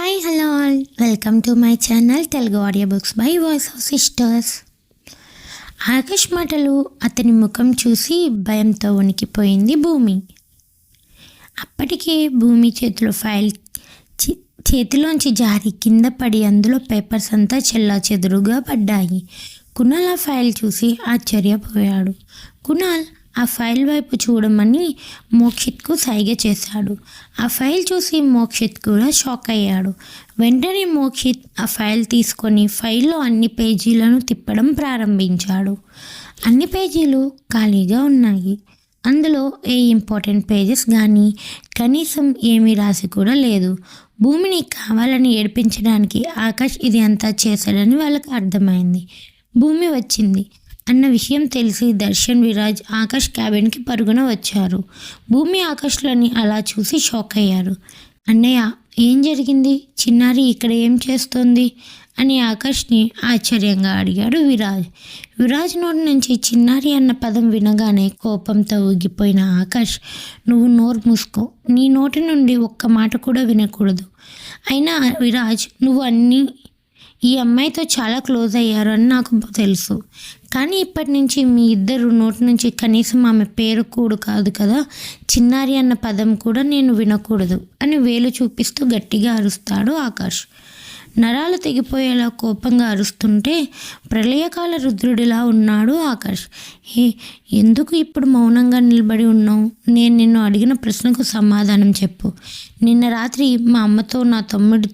Hi hello all welcome to my channel Telugu audio books by voice of sisters Akash మాటలు అతని ముఖం చూసి భయంతో వణికిపోయింది భూమి. అప్పటికే భూమి చేతిలో ఫైల్ చేతిలోంచి జారి కింద పడి అందులో పేపర్స్ అంతా చెల్లా చెదురుగా పడ్డాయి. కునాల్ ఆ ఫైల్ చూసి ఆశ్చర్యపోయాడు. కునాల్ ఆ ఫైల్ వైపు చూడమని మోక్షిత్కు సైగ చేశాడు. ఆ ఫైల్ చూసి మోక్షిత్ కూడా షాక్ అయ్యాడు. వెంటనే మోక్షిత్ ఆ ఫైల్ తీసుకొని ఫైల్లో అన్ని పేజీలను తిప్పడం ప్రారంభించాడు. అన్ని పేజీలు ఖాళీగా ఉన్నాయి. అందులో ఏ ఇంపార్టెంట్ పేజెస్ కానీ కనీసం ఏమీ రాసి కూడా లేదు. భూమిని కావాలని ఏడిపించడానికి ఆకాష్ ఇది అంతా చేశాడని వాళ్ళకి అర్థమైంది. భూమి వచ్చింది. అన్న విషయం తెలిసి దర్శన్ విరాజ్ ఆకాష్ క్యాబిన్కి పరుగున వచ్చారు. భూమి ఆకాష్లని అలా చూసి షాక్ అయ్యారు. అన్నయ్య ఏం జరిగింది? చిన్నారి ఇక్కడ ఏం చేస్తోంది? అని ఆకాష్ని ఆశ్చర్యంగా అడిగాడు విరాజ్. విరాజ్ నోటి నుంచి చిన్నారి అన్న పదం వినగానే కోపంతో ఊగిపోయిన ఆకాష్ నువ్వు నోరు మూసుకో. నీ నోటి నుండి ఒక్క మాట కూడా వినకూడదు. అయినా విరాజ్ నువ్వు అన్నీ ఈ అమ్మాయితో చాలా క్లోజ్ అయ్యారు అని నాకు తెలుసు. కానీ ఇప్పటి నుంచి మీ ఇద్దరు నోటి నుంచి కనీసం ఆమె పేరు కూడా కాదు కదా చిన్నారి అన్న పదం కూడా నేను వినకూడదు అని వేలు చూపిస్తూ గట్టిగా అరుస్తాడు ఆకాష్. నరాలు తెగిపోయేలా కోపంగా అరుస్తుంటే ప్రళయకాల రుద్రుడిలా ఉన్నాడు ఆకాష్. హే ఎందుకు ఇప్పుడు మౌనంగా నిలబడి ఉన్నావు? నేను నిన్ను అడిగిన ప్రశ్నకు సమాధానం చెప్పు. నిన్న రాత్రి మా అమ్మతో నా తమ్ముడి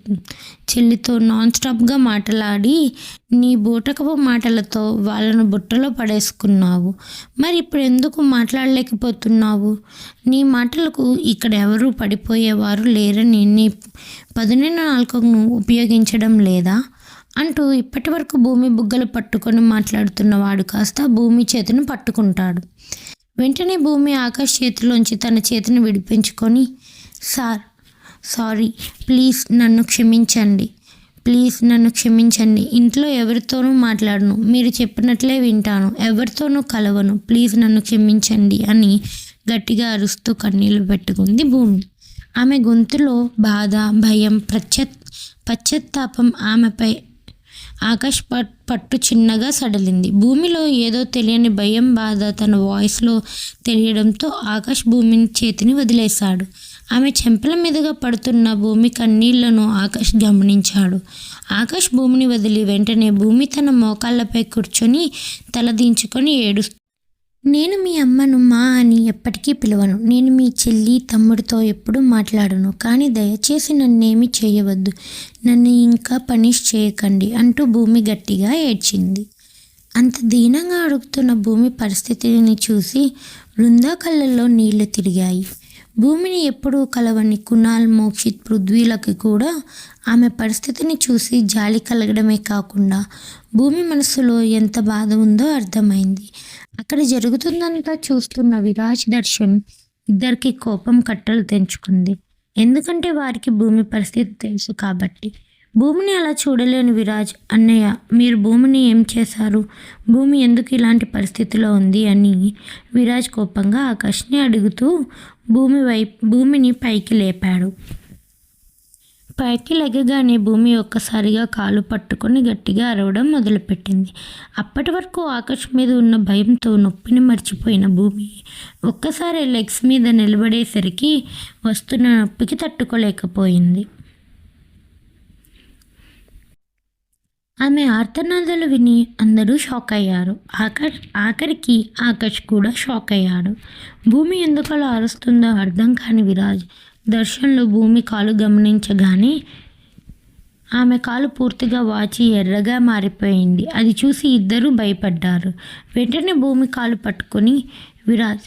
చెల్లితో నాన్ స్టాప్గా మాట్లాడి నీ బూటకపు మాటలతో వాళ్ళను బుట్టలో పడేసుకున్నావు. మరి ఇప్పుడు ఎందుకు మాట్లాడలేకపోతున్నావు? నీ మాటలకు ఇక్కడ ఎవరు పడిపోయేవారు లేరని నీ పదునైన నాలుకను ఉపయోగించడం లేదా? అంటూ ఇప్పటి వరకు భూమి బుగ్గలు పట్టుకొని మాట్లాడుతున్నవాడు కాస్త భూమి చేతిని పట్టుకుంటాడు. వెంటనే భూమి ఆకాష్ చేతిలోంచి తన చేతిని విడిపించుకొని సార్ సారీ ప్లీజ్ నన్ను క్షమించండి. ప్లీజ్ నన్ను క్షమించండి. ఇంట్లో ఎవరితోనూ మాట్లాడను. మీరు చెప్పినట్లే వింటాను. ఎవరితోనూ కలవను. ప్లీజ్ నన్ను క్షమించండి అని గట్టిగా అరుస్తూ కన్నీళ్ళు పెట్టుకుంది భూమి. ఆమె గొంతులో బాధ భయం ప్రత్యత్ పశ్చాత్తాపం ఆమెపై ఆకాష్ పట్ పట్టు చిన్నగా సడలింది. భూమిలో ఏదో తెలియని భయం బాధ తన వాయిస్లో తెలియడంతో ఆకాష్ భూమిని చేతిని వదిలేశాడు. ఆమె చెంపల మీదుగా పడుతున్న భూమి కన్నీళ్ళను ఆకాష్ గమనించాడు. ఆకాష్ భూమిని వదిలి వెంటనే భూమి తన మోకాళ్ళపై కూర్చొని తలదించుకొని ఏడుస్తూ నేను మీ అమ్మను మా అని ఎప్పటికీ పిలవను. నేను మీ చెల్లి తమ్ముడితో ఎప్పుడూ మాట్లాడను. కానీ దయచేసి నన్నేమి చేయవద్దు. నన్ను ఇంకా పనిష్ చేయకండి అంటూ భూమి గట్టిగా ఏడ్చింది. అంత దీనంగా అడుగుతున్న భూమి పరిస్థితిని చూసి వృందా కళ్ళల్లో నీళ్ళు తిరిగాయి. భూమిని ఎప్పుడూ కలవని కునాల్ మోక్షిత్ పృథ్వీలకి కూడా ఆమె పరిస్థితిని చూసి జాలి కలగడమే కాకుండా భూమి మనసులో ఎంత బాధ ఉందో అర్థమైంది. అక్కడ జరుగుతుందంతా చూస్తున్న విరాజ్ దర్శన్ ఇద్దరికి కోపం కట్టలు తెంచుకుంది. ఎందుకంటే వారికి భూమి పరిస్థితి తెలుసు కాబట్టి భూమిని అలా చూడలేను విరాజ్ అన్నయ్య మీరు భూమిని ఏం చేశారు? భూమి ఎందుకు ఇలాంటి పరిస్థితిలో ఉంది? అని విరాజ్ కోపంగా ఆకాష్ని అడుగుతూ భూమి వైపు భూమిని పైకి లేపాడు. పైకి లెగగానే భూమి ఒక్కసారిగా కాలు పట్టుకొని గట్టిగా అరవడం మొదలుపెట్టింది. అప్పటి వరకు ఆకాశం మీద ఉన్న భయంతో నొప్పిని మర్చిపోయిన భూమి ఒక్కసారి లెగ్స్ మీద నిలబడేసరికి వస్తున్న నొప్పికి తట్టుకోలేకపోయింది. ఆమె ఆర్తనాదాలు విని అందరూ షాక్ అయ్యారు ఆకాష్ ఆఖరికి ఆకాష్ కూడా షాక్ అయ్యాడు భూమి ఎందుకు అలా అరుస్తుందో అర్థం కాని విరాజ్ దర్శన్లో భూమి కాలు గమనించగానే ఆమె కాలు పూర్తిగా వాచి ఎర్రగా మారిపోయింది. అది చూసి ఇద్దరూ భయపడ్డారు. వెంటనే భూమి కాలు పట్టుకొని విరాజ్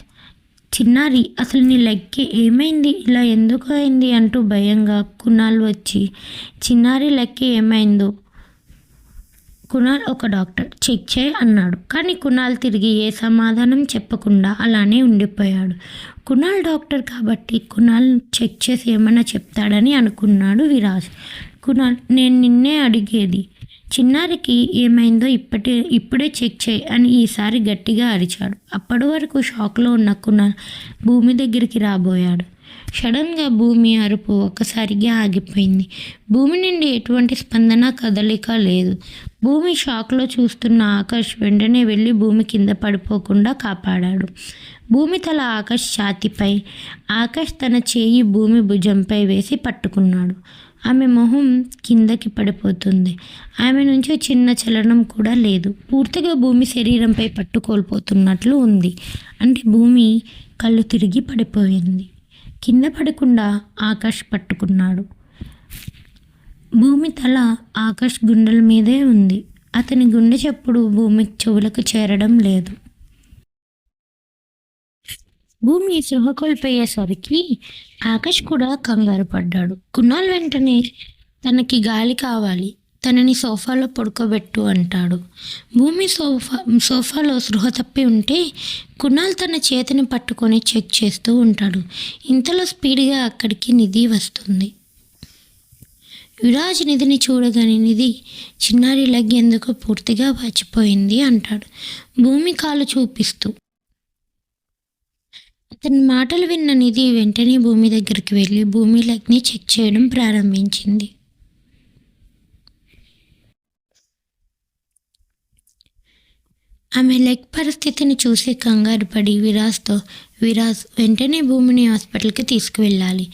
చిన్నారి అసలు నీ లెగ్కి ఏమైంది? ఇలా ఎందుకు అయింది? అంటూ భయంగా కునాల్ వచ్చి చిన్నారి లెక్కి ఏమైందో? కునాల్ ఒక డాక్టర్. చెక్ చేయి అన్నాడు. కానీ కునాల్ తిరిగి ఏ సమాధానం చెప్పకుండా అలానే ఉండిపోయాడు. కునాల్ డాక్టర్ కాబట్టి కునాల్ చెక్ చేసి ఏమైనా చెప్తాడని అనుకున్నాడు విరాజ్. కునాల్ నేను నిన్నే అడిగేది. చిన్నారికి ఏమైందో ఇప్పటి ఇప్పుడే చెక్ చేయి అని ఈసారి గట్టిగా అరిచాడు. అప్పటి వరకు షాక్లో ఉన్న కునాల్ భూమి దగ్గరికి రాబోయాడు. సడన్గా భూమి అరుపు ఒక్కసారిగా ఆగిపోయింది. భూమి నుండి ఎటువంటి స్పందన కదలిక లేదు. భూమి షాక్లో చూస్తున్న ఆకాష్ వెంటనే వెళ్ళి భూమి కింద పడిపోకుండా కాపాడాడు. భూమి తల ఆకాష్ ఛాతిపై ఆకాష్ తన చేయి భూమి భుజంపై వేసి పట్టుకున్నాడు. ఆమె మొహం కిందకి పడిపోతుంది. ఆమె నుంచి చిన్న చలనం కూడా లేదు. పూర్తిగా భూమి శరీరంపై పట్టు కోల్పోతున్నట్లు ఉంది. అంటే భూమి కళ్ళు తిరిగి పడిపోయింది. కింద పడకుండా ఆకాష్ పట్టుకున్నాడు. భూమి తల ఆకాష్ గుండెల మీదే ఉంది. అతని గుండె చప్పుడు భూమి చెవులకు చేరడం లేదు. భూమి సృహ కోల్పోయేసరికి ఆకాష్ కూడా కంగారు పడ్డాడు. కుణాల్ వెంటనే తనకి గాలి కావాలి. తనని సోఫాలో పడుకోబెట్టు అంటాడు. భూమి సోఫా సోఫాలో సృహ తప్పి ఉంటే కుణాల్ తన చేతిని పట్టుకొని చెక్ చేస్తూ ఉంటాడు. ఇంతలో స్పీడ్గా అక్కడికి నిధి వస్తుంది. యురాజ్ నిధిని చూడగానే నిధి చిన్నారి లెగ్ ఎందుకు పూర్తిగా వాచిపోయింది అంటాడు. భూమి కాలు చూపిస్తూ. అతని మాటలు విన్న నిధి వెంటనే భూమి దగ్గరికి వెళ్ళి భూమి లెగ్ని చెక్ చేయడం ప్రారంభించింది. ఆమె లెగ్ పరిస్థితిని చూసి కంగారు పడి విరాజ్తో విరాజ్ వెంటనే భూమిని హాస్పిటల్కి తీసుకువెళ్ళాలి.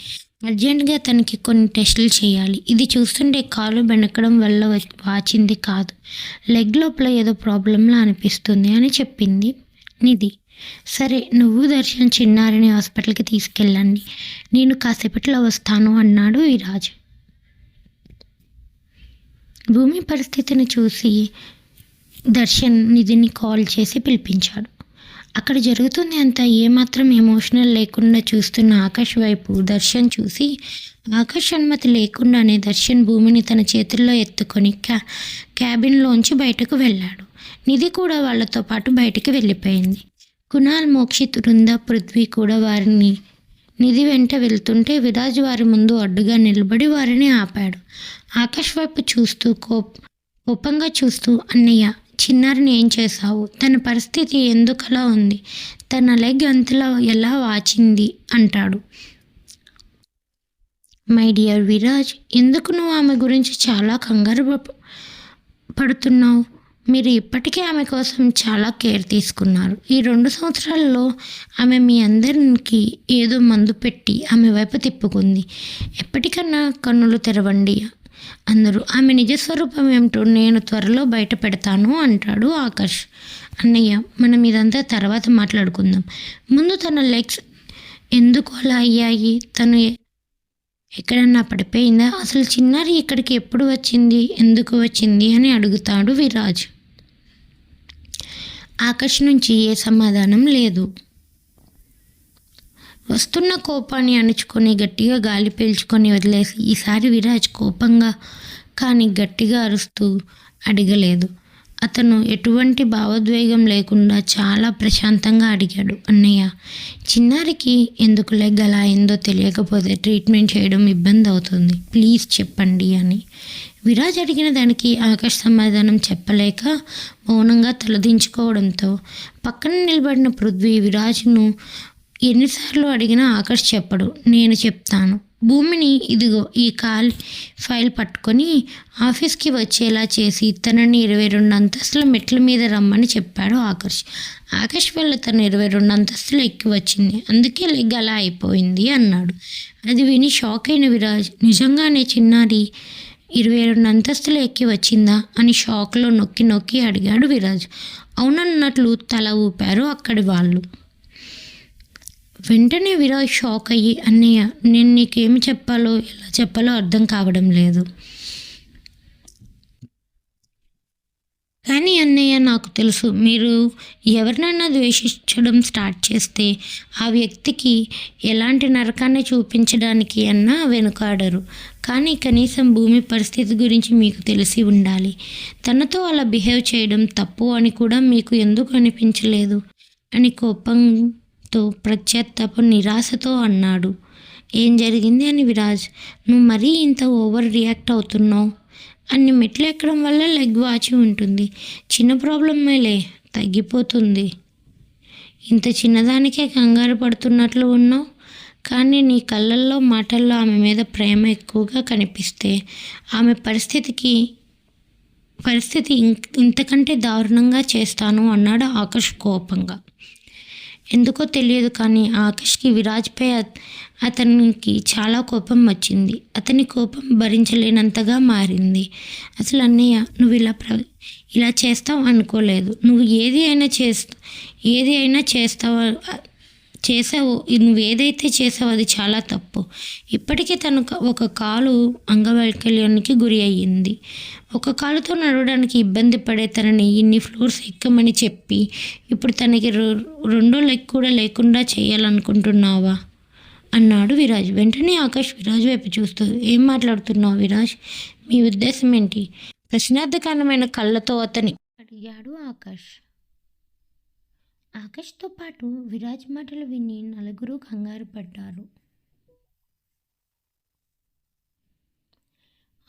అర్జెంటుగా తనకి కొన్ని టెస్టులు చేయాలి. ఇది చూస్తుంటే కాలు బెనకడం వల్ల వాచింది కాదు. లెగ్ లోపల ఏదో ప్రాబ్లంలా అనిపిస్తుంది అని చెప్పింది నిధి. సరే నువ్వు దర్శన్ చిన్నారిని హాస్పిటల్కి తీసుకెళ్ళండి. నేను కాసేపట్లో వస్తాను అన్నాడు విరాజ్. భూమి పరిస్థితిని చూసి దర్శన్ నిధిని కాల్ చేసి పిలిపించాడు. అక్కడ జరుగుతుంది అంతా ఏమాత్రం ఎమోషనల్ లేకుండా చూస్తున్న ఆకాష్ వైపు దర్శన్ చూసి ఆకాష్ అనుమతి లేకుండానే దర్శన్ భూమిని తన చేతుల్లో ఎత్తుకొని క్యా క్యాబిన్లోంచి బయటకు వెళ్ళాడు. నిధి కూడా వాళ్ళతో పాటు బయటికి వెళ్ళిపోయింది. కునాల్ మోక్షిత్ వృంద పృథ్వీ కూడా వారిని నిధి వెంట వెళ్తుంటే విరాజ్ వారి ముందు అడ్డుగా నిలబడి వారిని ఆపాడు. ఆకాష్ వైపు చూస్తూ కోప్ కోపంగా చూస్తూ అన్నయ్య చిన్నారిని ఏం చేశావు? తన పరిస్థితి ఎందుకలా ఉంది? తన లెగ్ అంతలా ఎలా వాచింది? అంటాడు. మై డియర్ విరాజ్ ఎందుకు నువ్వు ఆమె గురించి చాలా కంగారు పడుతున్నావు? మీరు ఇప్పటికే ఆమె కోసం చాలా కేర్ తీసుకున్నారు. ఈ రెండు సంవత్సరాల్లో ఆమె మీ అందరికి ఏదో మందు పెట్టి ఆమె వైపు తిప్పుకుంది. ఎప్పటికన్నా కన్నులు తెరవండి. అందరూ ఆమె నిజస్వరూపం ఏమిటో నేను త్వరలో బయట పెడతాను అంటాడు ఆకాష్. అన్నయ్య మనం ఇదంతా తర్వాత మాట్లాడుకుందాం. ముందు తన లెగ్స్ ఎందుకు అలా అయ్యాయి? తను ఎక్కడన్నా పడిపోయిందా? అసలు చిన్నారి ఇక్కడికి ఎప్పుడు వచ్చింది? ఎందుకు వచ్చింది? అని అడుగుతాడు విరాజ్. ఆకాష్ నుంచి ఏ సమాధానం లేదు. వస్తున్న కోపాన్ని అణుచుకొని గట్టిగా గాలి పీల్చుకొని వదిలేసి ఈసారి విరాజ్ కోపంగా కానీ గట్టిగా అరుస్తూ అడగలేదు. అతను ఎటువంటి భావోద్వేగం లేకుండా చాలా ప్రశాంతంగా అడిగాడు. అన్నయ్య చిన్నారికి ఎందుకు లెగ్ అలా అయిందో తెలియకపోతే ట్రీట్మెంట్ చేయడం ఇబ్బంది అవుతుంది. ప్లీజ్ చెప్పండి అని. విరాజ్ అడిగిన దానికి ఆకాష్ సమాధానం చెప్పలేక మౌనంగా తలదించుకోవడంతో పక్కన నిలబడిన పృథ్వీ విరాజ్ను ఎన్నిసార్లు అడిగినా ఆకాష్ చెప్పడు నేను చెప్తాను. భూమిని ఇదిగో ఈ కాల్ ఫైల్ పట్టుకొని ఆఫీస్కి వచ్చేలా చేసి తనని ఇరవై రెండు అంతస్తుల మెట్ల మీద రమ్మని చెప్పాడు ఆకర్ష్. ఆకాష్ వల్ల తను ఇరవై రెండు అంతస్తులు ఎక్కి వచ్చింది. అందుకే లెగ్ అలా అయిపోయింది అన్నాడు. అది విని షాక్ అయిన విరాజ్ నిజంగానే చిన్నారి ఇరవై రెండు అంతస్తులు ఎక్కి వచ్చిందా? అని షాక్లో నొక్కి నొక్కి అడిగాడు విరాజ్. అవునన్నట్లు తల ఊపారు అక్కడి వాళ్ళు. వెంటనే విరాజ్ షాక్ అయ్యి అన్నయ్య నేను నీకేమి చెప్పాలో ఎలా చెప్పాలో అర్థం కావడం లేదు. కానీ అన్నయ్య నాకు తెలుసు మీరు ఎవరినైనా ద్వేషించడం స్టార్ట్ చేస్తే ఆ వ్యక్తికి ఎలాంటి నరకాన్ని చూపించడానికి అన్నా వెనుకాడరు. కానీ కనీసం భూమి పరిస్థితి గురించి మీకు తెలిసి ఉండాలి. తనతో అలా బిహేవ్ చేయడం తప్పు అని కూడా మీకు ఎందుకు అనిపించలేదు? అని కోపం కోపంతో ప్రత్యత్తాప నిరాశతో అన్నాడు. ఏం జరిగింది అని విరాజ్? నువ్వు మరీ ఇంత ఓవర్ రియాక్ట్ అవుతున్నావు? అన్ని మెట్లు ఎక్కడం వల్ల లెగ్ వాచి ఉంటుంది. చిన్న ప్రాబ్లమేలే తగ్గిపోతుంది. ఇంత చిన్నదానికే కంగారు పడుతున్నట్లు ఉన్నావు? కానీ నీ కళ్ళల్లో మాటల్లో ఆమె మీద ప్రేమ ఎక్కువగా కనిపిస్తే ఆమె పరిస్థితికి పరిస్థితి ఇంతకంటే దారుణంగా చేస్తాను అన్నాడు ఆకాష్ కోపంగా. ఎందుకో తెలియదు కానీ ఆకాష్కి విరాజ్పై అతనికి చాలా కోపం వచ్చింది. అతని కోపం భరించలేనంతగా మారింది. అసలు అన్నయ్య నువ్వు ఇలా ప్ర ఇలా చేస్తావు అనుకోలేదు. నువ్వు ఏది అయినా చేస్తా ఏది అయినా చేస్తావు చేసావు నువ్వు ఏదైతే చేసావో అది చాలా తప్పు. ఇప్పటికే తను ఒక కాలు అంగవైకల్యానికి గురి అయ్యింది. ఒక కాలుతో నడవడానికి ఇబ్బంది పడే తనని ఇన్ని ఫ్లోర్స్ ఎక్కమని చెప్పి ఇప్పుడు తనకి రొ- రెండో లెగ్ కూడా లేకుండా చేయాలనుకుంటున్నావా? అన్నాడు విరాజ్. వెంటనే ఆకాష్ విరాజ్ వైపు చూస్తూ ఏం మాట్లాడుతున్నావు విరాజ్? మీ ఉద్దేశం ఏంటి? ప్రశ్నార్థకరమైన కళ్ళతో అతని అడిగాడు ఆకాష్. ఆకాష్తో పాటు విరాజ్ మాటలు విని నలుగురు కంగారు పడ్డారు.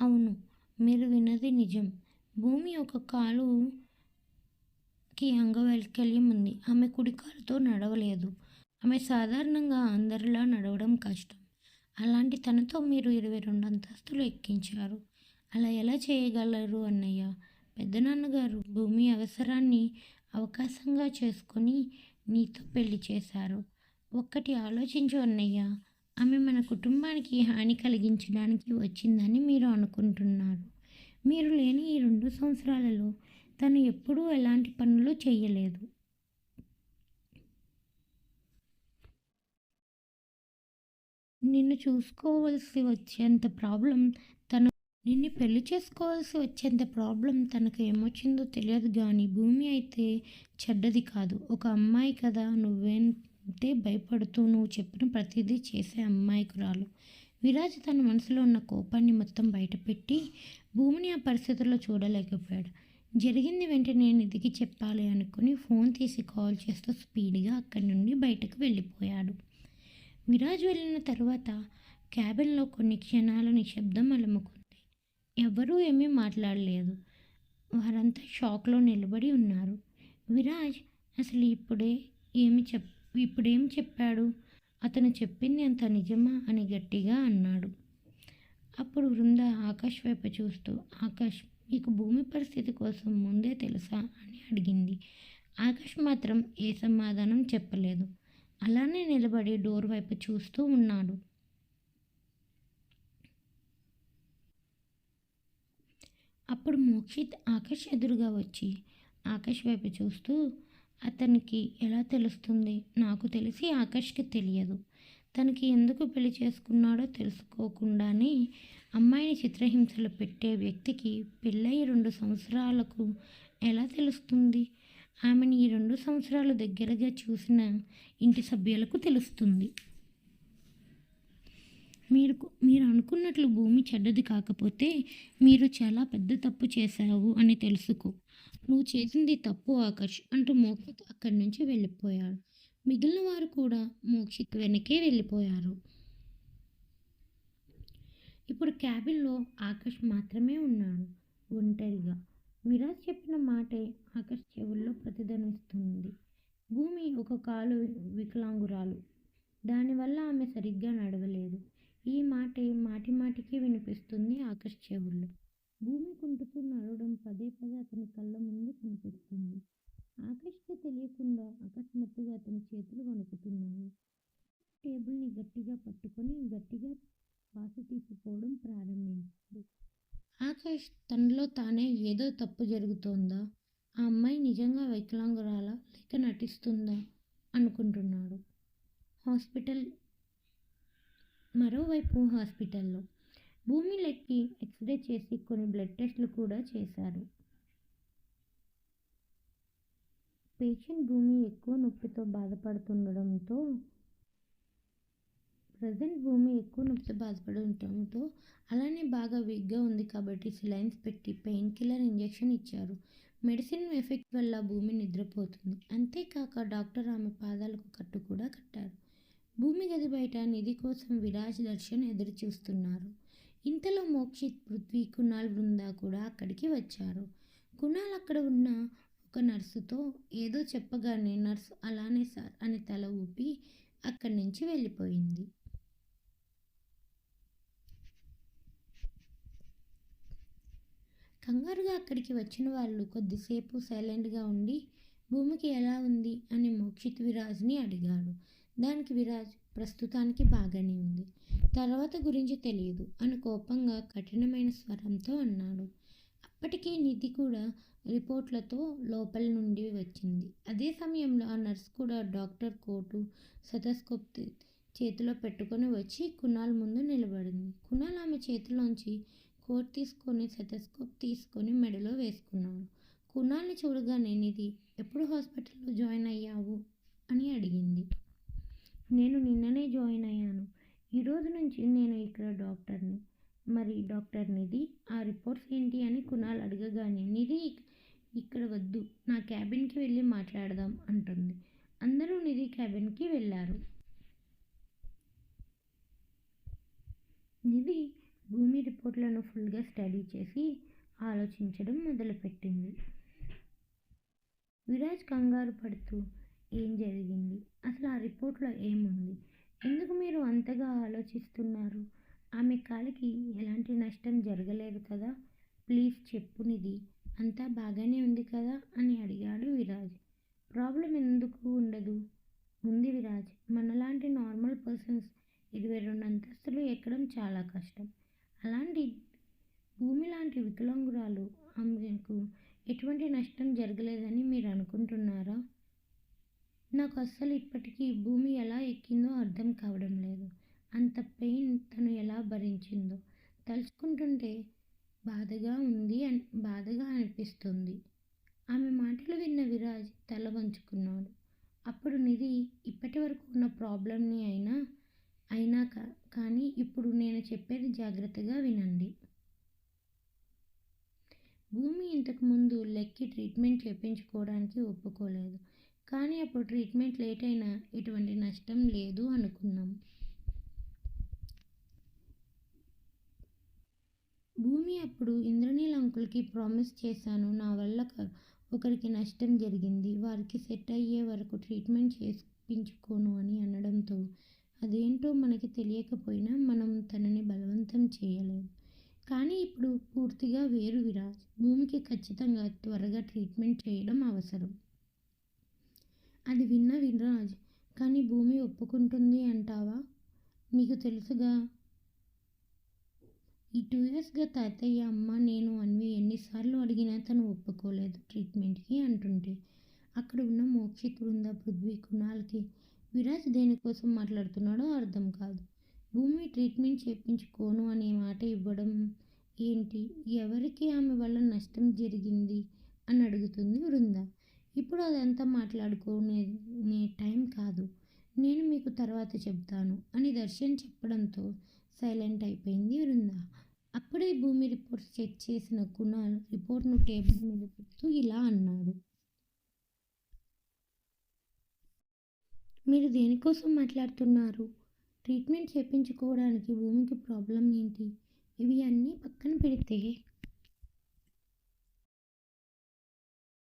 అవును మీరు విన్నది నిజం. భూమి ఒక కాలుకి అంగవైకల్యం ఉంది. ఆమె కుడి కాలుతో నడవలేదు. ఆమె సాధారణంగా అందరిలా నడవడం కష్టం. అలాంటి తనతో మీరు ఇరవై రెండు అంతస్తులు ఎక్కించారు. అలా ఎలా చేయగలరు అన్నయ్య? పెద్దనాన్నగారు భూమి అవసరాన్ని అవకాశంగా చేసుకొని నీతో పెళ్ళి చేశారు. ఒక్కటి ఆలోచించు అన్నయ్య ఆమె మన కుటుంబానికి హాని కలిగించడానికి వచ్చిందని మీరు అనుకుంటున్నారు. మీరు లేని ఈ రెండు సంవత్సరాలలో తను ఎప్పుడూ ఎలాంటి పనులు చేయలేదు. నిన్ను చూసుకోవాల్సి వచ్చేంత ప్రాబ్లం నిన్ను పెళ్ళి చేసుకోవాల్సి వచ్చేంత ప్రాబ్లం తనకు ఏమొచ్చిందో తెలియదు కానీ భూమి అయితే చెడ్డది కాదు. ఒక అమ్మాయి కదా నువ్వేంటే భయపడుతూ నువ్వు చెప్పిన ప్రతిదీ చేసే అమ్మాయికురాలు. విరాజ్ తన మనసులో ఉన్న కోపాన్ని మొత్తం బయటపెట్టి భూమిని ఆ పరిస్థితుల్లో చూడలేకపోయాడు. జరిగింది వెంటనే నిధికి చెప్పాలి అనుకుని ఫోన్ తీసి కాల్ చేస్తూ స్పీడ్గా అక్కడి నుండి బయటకు వెళ్ళిపోయాడు. విరాజ్ వెళ్ళిన తర్వాత క్యాబిన్లో కొన్ని క్షణాల నిశ్శబ్దం అలముకుంది. ఎవరూ ఏమీ మాట్లాడలేదు. వారంతా షాక్లో నిలబడి ఉన్నారు. విరాజ్ అసలు ఇప్పుడే ఏమి చెప్ ఇప్పుడేం చెప్పాడు? అతను చెప్పింది అంత నిజమా? అని గట్టిగా అన్నాడు. అప్పుడు వృంద ఆకాష్ వైపు చూస్తూ ఆకాష్ మీకు భూమి పరిస్థితి కోసం ముందే తెలుసా? అని అడిగింది. ఆకాష్ మాత్రం ఏ సమాధానం చెప్పలేదు. అలానే నిలబడి డోర్ వైపు చూస్తూ ఉన్నాడు. అప్పుడు మోక్షిత్ ఆకాష్ ఎదురుగా వచ్చి ఆకాష్ వైపు చూస్తూ అతనికి ఎలా తెలుస్తుంది? నాకు తెలిసి ఆకాష్కి తెలియదు. తనకి ఎందుకు పెళ్ళి చేసుకున్నాడో తెలుసుకోకుండానే అమ్మాయిని చిత్రహింసలు పెట్టే వ్యక్తికి పెళ్ళయి రెండు సంవత్సరాలకు ఎలా తెలుస్తుంది? ఆమెను ఈ రెండు సంవత్సరాలు దగ్గరగా చూసిన ఇంటి సభ్యులకు తెలుస్తుంది. మీరు మీరు అనుకున్నట్లు భూమి చెడ్డది కాకపోతే మీరు చాలా పెద్ద తప్పు చేశావు అని తెలుసుకో. నువ్వు చేసింది తప్పు ఆకర్ష్ అంటూ మోక్షిత్ అక్కడి నుంచి వెళ్ళిపోయాడు. మిగిలిన వారు కూడా మోక్షిత్ వెనకే వెళ్ళిపోయారు. ఇప్పుడు క్యాబిన్లో ఆకాష్ మాత్రమే ఉన్నాడు. ఒంటరిగా. విరాజ్ చెప్పిన మాటే ఆకాష్ చెవుల్లో ప్రతిధ్వనిస్తుంది. భూమి ఒక కాలు వికలాంగురాలు. దానివల్ల ఆమె సరిగ్గా నడవలేదు. ఈ మాట మాటి మాటికి వినిపిస్తుంది ఆకాష్ చెవుల్లో భూమి కుంటుతూ నడవడం పదే పదే అతని కళ్ళ ముందు కనిపిస్తుంది. ఆకాష్కి తెలియకుండా అకస్మాత్తుగా అతని చేతులు వణుకుతున్నాయి. టేబుల్ని గట్టిగా పట్టుకొని గట్టిగా శ్వాస తీసుకోవడం ప్రారంభించాడు ఆకాష్ తనలో తానే ఏదో తప్పు జరుగుతోందా? ఆ అమ్మాయి నిజంగా వికలాంగురాలా? లేక నటిస్తుందా? అనుకుంటున్నాడు. హాస్పిటల్ మరోవైపు హాస్పిటల్లో భూమి లెక్కి ఎక్స్రే చేసి కొన్ని బ్లడ్ టెస్టులు కూడా చేశారు. పేషెంట్ భూమి ఎక్కువ నొప్పితో బాధపడుతుండడంతో ప్రజెంట్ భూమి ఎక్కువ నొప్పితో బాధపడటంతో అలానే బాగా వీక్గా ఉంది కాబట్టి సిలైన్స్ పెట్టి పెయిన్ కిల్లర్ ఇంజెక్షన్ ఇచ్చారు. మెడిసిన్ ఎఫెక్ట్ వల్ల భూమి నిద్రపోతుంది. అంతేకాక డాక్టర్ ఆమె పాదాలకు కట్టు కూడా కట్టారు. భూమి గది బయట నిధి కోసం విరాజ్ దర్శన్ ఎదురు చూస్తున్నారు ఇంతలో మోక్షిత్ పృథ్వీ కుణాల్ బృందా కూడా అక్కడికి వచ్చారు. కుణాల్ అక్కడ ఉన్న ఒక నర్సుతో ఏదో చెప్పగానే నర్సు అలానే సార్ అని తల ఊపి అక్కడి నుంచి వెళ్ళిపోయింది. కంగారుగా అక్కడికి వచ్చిన వాళ్ళు కొద్దిసేపు సైలెంట్గా ఉండి భూమికి ఎలా ఉంది? అని మోక్షిత్ విరాజ్ని అడిగాడు దానికి విరాజ్ ప్రస్తుతానికి బాగానే ఉంది. తర్వాత గురించి తెలియదు. అని కోపంగా కఠినమైన స్వరంతో అన్నాడు. అప్పటికే నిధి కూడా రిపోర్ట్లతో లోపల నుండి వచ్చింది. అదే సమయంలో ఆ నర్స్ కూడా డాక్టర్ కోటు సతస్కోప్ చేతిలో పెట్టుకొని వచ్చి కునాల్ ముందు నిలబడింది. కునాల్ ఆమె చేతిలోంచి కోట్ తీసుకొని సెటస్కోప్ తీసుకొని మెడలో వేసుకున్నాడు. కునాల్ని చూడగానే నిధి ఎప్పుడు హాస్పిటల్లో జాయిన్ అయ్యావు? అని అడిగింది. నేను నిన్ననే జాయిన్ అయ్యాను. ఈరోజు నుంచి నేను ఇక్కడ డాక్టర్ని. మరి డాక్టర్ నిధి ఆ రిపోర్ట్స్ ఏంటి అని కునాల్ అడగగానే నిధి ఇక్కడ వద్దు నా క్యాబిన్కి వెళ్ళి మాట్లాడదాం అంటుంది. అందరూ నిధి క్యాబిన్కి వెళ్ళారు. నిధి భూమి రిపోర్ట్లను ఫుల్గా స్టడీ చేసి ఆలోచించడం మొదలుపెట్టింది. విరాజ్ కంగారు పడుతూ ఏం జరిగింది? అసలు ఆ రిపోర్ట్లో ఏముంది? ఎందుకు మీరు అంతగా ఆలోచిస్తున్నారు? ఆమె కాలికి ఎలాంటి నష్టం జరగలేదు కదా? ప్లీజ్ చెప్పు నిధి. అంతా బాగానే ఉంది కదా? అని అడిగాడు విరాజ్. ప్రాబ్లం ఎందుకు ఉండదు? ఉంది విరాజ్. మనలాంటి నార్మల్ పర్సన్స్ ఇరవై రెండు అంతస్తులు ఎక్కడం చాలా కష్టం. అలాంటి భూమి లాంటి వికలాంగురాలు ఆమెకు ఎటువంటి నష్టం జరగలేదని మీరు అనుకుంటున్నారా? నాకు అస్సలు ఇప్పటికీ భూమి ఎలా ఎక్కిందో అర్థం కావడం లేదు. అంత పెయిన్ తను ఎలా భరించిందో. తలుచుకుంటుంటే బాధగా ఉంది అని బాధగా అనిపిస్తుంది. ఆమె మాటలు విన్న విరాజ్ తల వంచుకున్నాడు. అప్పుడు నిధి ఇప్పటి వరకు ఉన్న ప్రాబ్లంని అయినా అయినా కానీ ఇప్పుడు నేను చెప్పేది జాగ్రత్తగా వినండి. భూమి ఇంతకు ముందు లెక్కి ట్రీట్మెంట్ చేయించుకోవడానికి ఒప్పుకోలేదు. కానీ అప్పుడు ట్రీట్మెంట్ లేట్ అయినా ఎటువంటి నష్టం లేదు అనుకున్నాం. భూమి అప్పుడు ఇంద్రనీల్ అంకుల్కి ప్రామిస్ చేశాను. నా వల్ల ఒకరికి నష్టం జరిగింది. వారికి సెట్ అయ్యే వరకు ట్రీట్మెంట్ చేయించుకోను అని అనడంతో అదేంటో మనకి తెలియకపోయినా మనం తనని బలవంతం చేయలేదు కానీ ఇప్పుడు పూర్తిగా వేరు విరాజ్. భూమికి ఖచ్చితంగా త్వరగా ట్రీట్మెంట్ చేయడం అవసరం. అది విన్న వినరాజ్. కానీ భూమి ఒప్పుకుంటుంది అంటావా? నీకు తెలుసుగా? ఈ టూ ఇయర్స్గా తాతయ్య అమ్మ నేను అన్వి ఎన్నిసార్లు అడిగినా తను ఒప్పుకోలేదు ట్రీట్మెంట్కి అంటుంటే. అక్కడ ఉన్న మోక్షిత్ బృంద పృథ్వీ కుణాల్కి విరాజ్ దేనికోసం మాట్లాడుతున్నాడో అర్థం కాదు. భూమి ట్రీట్మెంట్ చేయించుకోను అనే మాట ఇవ్వడం ఏంటి? ఎవరికి ఆమె వల్ల నష్టం జరిగింది? అని అడుగుతుంది బృందా ఇప్పుడు అదంతా మాట్లాడుకునే టైం కాదు. నేను మీకు తర్వాత చెప్తాను అని దర్శన్ చెప్పడంతో సైలెంట్ అయిపోయింది వృంద. అప్పుడే భూమి రిపోర్ట్స్ చెక్ చేసిన కుణాల్ రిపోర్ట్ను టేబుల్ మీద పెడుతూ ఇలా అన్నాడు. మీరు దేనికోసం మాట్లాడుతున్నారు? ట్రీట్మెంట్ చేయించుకోవడానికి భూమికి ప్రాబ్లం ఏంటి? ఇవి అన్నీ పక్కన పెడితే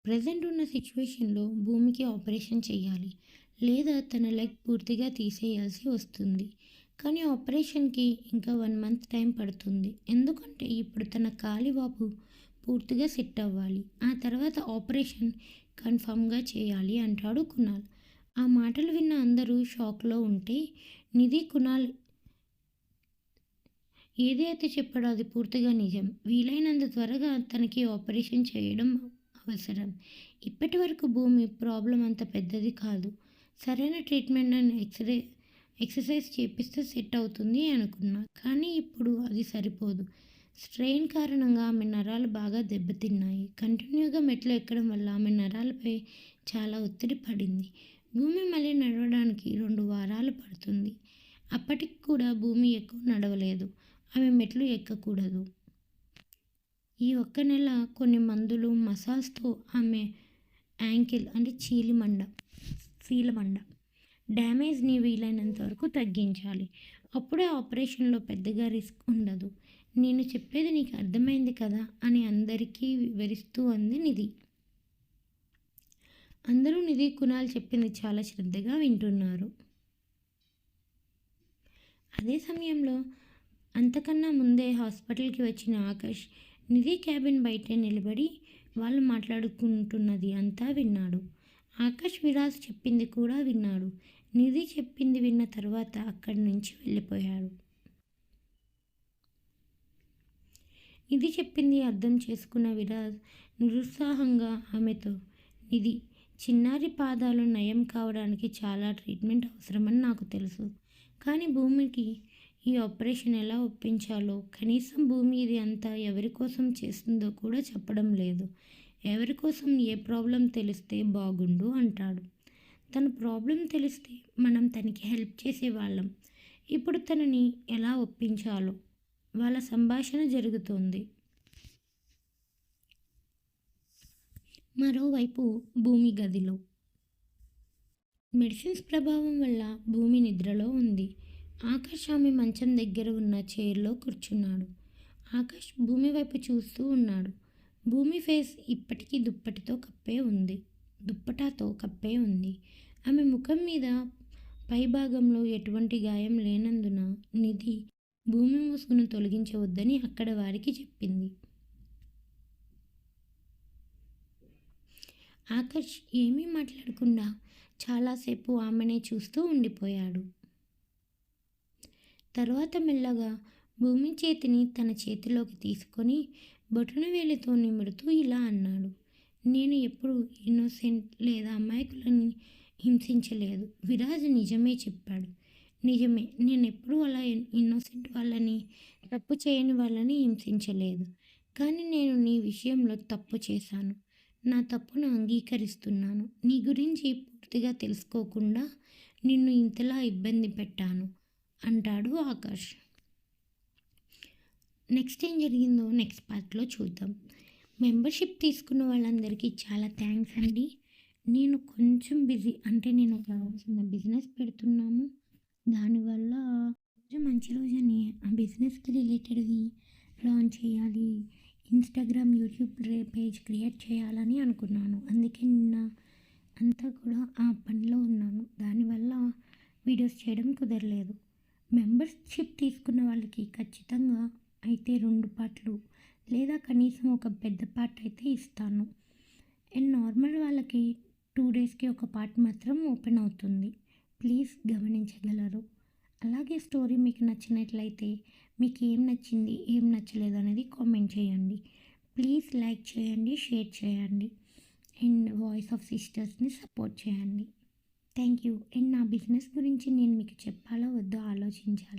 ప్రజెంట్ ఉన్న సిచ్యువేషన్లో భూమికి ఆపరేషన్ చేయాలి లేదా తన లెగ్ పూర్తిగా తీసేయాల్సి వస్తుంది. కానీ ఆపరేషన్కి ఇంకా వన్ మంత్ టైం పడుతుంది. ఎందుకంటే ఇప్పుడు తన కాలివాపు పూర్తిగా సెట్ అవ్వాలి. ఆ తర్వాత ఆపరేషన్ కన్ఫామ్గా చేయాలి అంటాడు కునాల్. ఆ మాటలు విన్న అందరూ షాక్లో ఉంటే నిధి కునాల్ ఏదైతే చెప్పాడో అది పూర్తిగా నిజం. వీలైనంత త్వరగా తనకి ఆపరేషన్ చేయడం అవసరం. ఇప్పటి వరకు భూమి ప్రాబ్లం అంత పెద్దది కాదు. సరైన ట్రీట్మెంట్ అండ్ ఎక్స్రే ఎక్సర్సైజ్ చేపిస్తే సెట్ అవుతుంది అనుకున్నా. కానీ ఇప్పుడు అది సరిపోదు. స్ట్రెయిన్ కారణంగా ఆమె నరాలు బాగా దెబ్బతిన్నాయి. కంటిన్యూగా మెట్లు ఎక్కడం వల్ల ఆమె నరాలపై చాలా ఒత్తిడి పడింది. భూమి మళ్ళీ నడవడానికి రెండు వారాలు పడుతుంది. అప్పటికి కూడా భూమి ఎక్కువ నడవలేదు. ఆమె మెట్లు ఎక్కకూడదు. ఈ ఒక్క నెల కొన్ని మందులు మసాజ్తో ఆమె యాంకిల్ అంటే చీలిమండ ఫీలమండ డ్యామేజ్ని వీలైనంత వరకు తగ్గించాలి. అప్పుడే ఆపరేషన్లో పెద్దగా రిస్క్ ఉండదు. నేను చెప్పేది నీకు అర్థమైంది కదా అని అందరికీ వివరిస్తూ అంది నిధి. అందరూ నిధి కుణాలు చెప్పింది చాలా శ్రద్ధగా వింటున్నారు. అదే సమయంలో అంతకన్నా ముందే హాస్పిటల్కి వచ్చిన ఆకాష్ నిధి క్యాబిన్ బయటే నిలబడి వాళ్ళు మాట్లాడుకుంటున్నది అంతా విన్నాడు. ఆకాష్ విరాజ్ చెప్పింది కూడా విన్నాడు. నిధి చెప్పింది విన్న తర్వాత అక్కడి నుంచి వెళ్ళిపోయాడు. నిధి చెప్పింది అర్థం చేసుకున్న విరాజ్ నిరుత్సాహంగా ఆమెతో నిధి చిన్నారి పాదాలు నయం కావడానికి చాలా ట్రీట్మెంట్ అవసరమని నాకు తెలుసు. కానీ భూమికి ఈ ఆపరేషన్ ఎలా ఒప్పించాలో కనీసం భూమి ఇది అంతా ఎవరి కోసం చేస్తుందో కూడా చెప్పడం లేదు. ఎవరి కోసం ఏ ప్రాబ్లం తెలిస్తే బాగుండు అంటాడు. తన ప్రాబ్లం తెలిస్తే మనం తనకి హెల్ప్ చేసేవాళ్ళం ఇప్పుడు తనని ఎలా ఒప్పించాలో వాళ్ళ సంభాషణ జరుగుతోంది. మరోవైపు భూమి గదిలో. మెడిసిన్స్ ప్రభావం వల్ల భూమి నిద్రలో ఉంది. ఆకాష్ ఆమె మంచం దగ్గర ఉన్న చైర్లో కూర్చున్నాడు. ఆకాష్ భూమి వైపు చూస్తూ ఉన్నాడు. భూమి ఫేస్ ఇప్పటికీ దుప్పటితో కప్పే ఉంది. దుప్పటాతో కప్పే ఉంది. ఆమె ముఖం మీద పై భాగంలో ఎటువంటి గాయం లేనందున నిధి భూమి ముసుగును తొలగించవద్దని అక్కడ వారికి చెప్పింది. ఆకాష్ ఏమీ మాట్లాడకుండా చాలాసేపు ఆమెనే చూస్తూ ఉండిపోయాడు. తర్వాత మెల్లగా భూమి చేతిని తన చేతిలోకి తీసుకొని బొటన వేలితో నిమురుతూ ఇలా అన్నాడు. నేను ఎప్పుడు ఇన్నోసెంట్ లేదా అమాయకులని హింసించలేదు. విరాజ్ నిజమే చెప్పాడు. నిజమే నేను ఎప్పుడూ అలా ఇన్నోసెంట్ వాళ్ళని తప్పు చేయని వాళ్ళని హింసించలేదు. కానీ నేను నీ విషయంలో తప్పు చేశాను. నా తప్పును అంగీకరిస్తున్నాను. నీ గురించి పూర్తిగా తెలుసుకోకుండా నిన్ను ఇంతలా ఇబ్బంది పెట్టాను. అంటాడు ఆకాష్. నెక్స్ట్ ఏం జరిగిందో నెక్స్ట్ పార్ట్లో చూద్దాం. మెంబర్షిప్ తీసుకున్న వాళ్ళందరికీ చాలా థ్యాంక్స్ అండి. నేను కొంచెం బిజీ అంటే నేను ఒక చిన్న బిజినెస్ పెడుతున్నాము. దానివల్ల కొంచెం మంచి రోజని ఆ బిజినెస్కి రిలేటెడ్వి లాంచ్ చేయాలి ఇన్స్టాగ్రామ్ యూట్యూబ్ పేజ్ క్రియేట్ చేయాలని అనుకున్నాను. అందుకే నిన్న అంతా కూడా ఆ పనిలో ఉన్నాను. దానివల్ల వీడియోస్ చేయడం కుదరలేదు. మెంబర్షిప్ తీసుకున్న వాళ్ళకి ఖచ్చితంగా అయితే రెండు పాటలు లేదా కనీసం ఒక పెద్ద పార్ట్ అయితే ఇస్తాను. అండ్ నార్మల్ వాళ్ళకి టూ డేస్కి ఒక పార్ట్ మాత్రం ఓపెన్ అవుతుంది. ప్లీజ్ గమనించగలరు. అలాగే స్టోరీ మీకు నచ్చినట్లయితే మీకు ఏం నచ్చింది ఏం నచ్చలేదు అనేది కామెంట్ చేయండి. ప్లీజ్ లైక్ చేయండి షేర్ చేయండి. అండ్ వాయిస్ ఆఫ్ సిస్టర్స్ని సపోర్ట్ చేయండి. థ్యాంక్ యూ అండ్ నా బిజినెస్ గురించి నేను మీకు చెప్పాలో వద్దో ఆలోచించాలి.